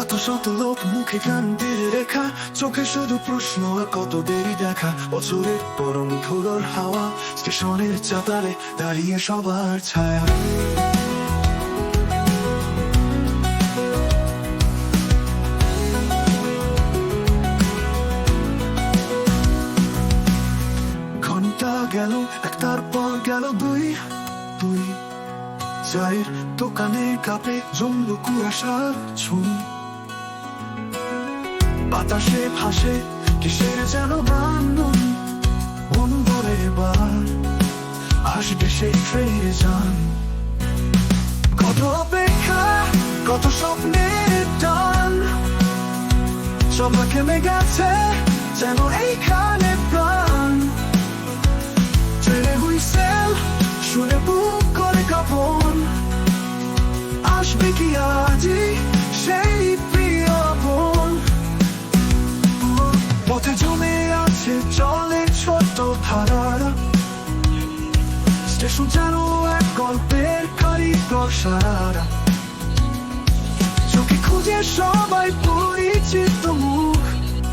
শত শত লোক মুখে গান দিয়ে রেখা, চোখে শুধু প্রশ্ন আর কত দেরি দেখা। বছরের পরম ধুলোর হাওয়া, স্টেশনের চাতালে দাঁড়িয়ে সবার ছায়া। ঘণ্টা গেল, একটার পর গেল দুই। দুই। চায়ের দোকানে কাপে জমলো কুয়াশার ছুঁ বাতাসে ভাসে, কিসের যেন বান্ধন বলে এবার, আসবে সেই ট্রেনে যান কত অপেক্ষা, কত স্বপ্নের টান। সবা কেমে গেছে যেন এইখানে প্রাণ। ট্রেনে হুইসেল, শুনে বুক করে কাপন। আসবে কি আজি? স্টেশন এক গল্পের কারিগর সারা চোখে খুঁজে মুখ